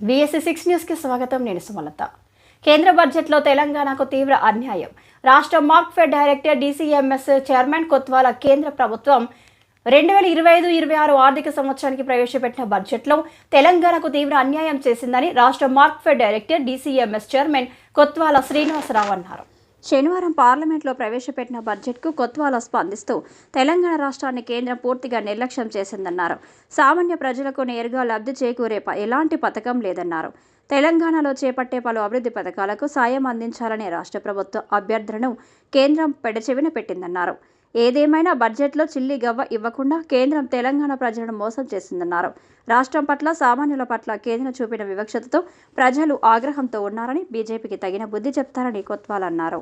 BSc six న్యూస్కి స్వాగతం. నేను సుమలత. కేంద్ర బడ్జెట్లో తెలంగాణకు తీవ్ర అన్యాయం. రాష్ట్ర Markfed director DCMS chairman Kotwala కేంద్ర ప్రభుత్వం రెండు వేల ఇరవై ఐదు ఇరవై ఆరు ఆర్థిక సంవత్సరానికి ప్రవేశపెట్టిన బడ్జెట్లో తెలంగాణకు తీవ్ర అన్యాయం చేసిందని రాష్ట్ర Markfed director DCMS chairman Kotwala Srinivasarao అన్నారు. శనివారం పార్లమెంట్లో ప్రవేశపెట్టిన బడ్జెట్కు కొత్వాలా స్పందిస్తూ తెలంగాణ రాష్ట్రాన్ని కేంద్రం పూర్తిగా నిర్లక్ష్యం చేసిందన్నారు. సామాన్య ప్రజలకు నేరుగా లబ్ధి చేకూరే ఎలాంటి పథకం లేదన్నారు. తెలంగాణలో చేపట్టే పలు అభివృద్ధి పథకాలకు సాయం అందించాలనే రాష్ట్ర ప్రభుత్వ అభ్యర్థనను కేంద్రం పెడచెవిన పెట్టిందన్నారు. ఏదేమైనా బడ్జెట్లో చిల్లి గవ్వ ఇవ్వకుండా కేంద్రం తెలంగాణ ప్రజలను మోసం చేసిందన్నారు. రాష్ట్రం పట్ల సామాన్యుల పట్ల కేంద్రం చూపిన వివక్షతతో ప్రజలు ఆగ్రహంతో ఉన్నారని బీజేపీకి తగిన బుద్ధి చెప్తారని కొత్వాలన్నారు.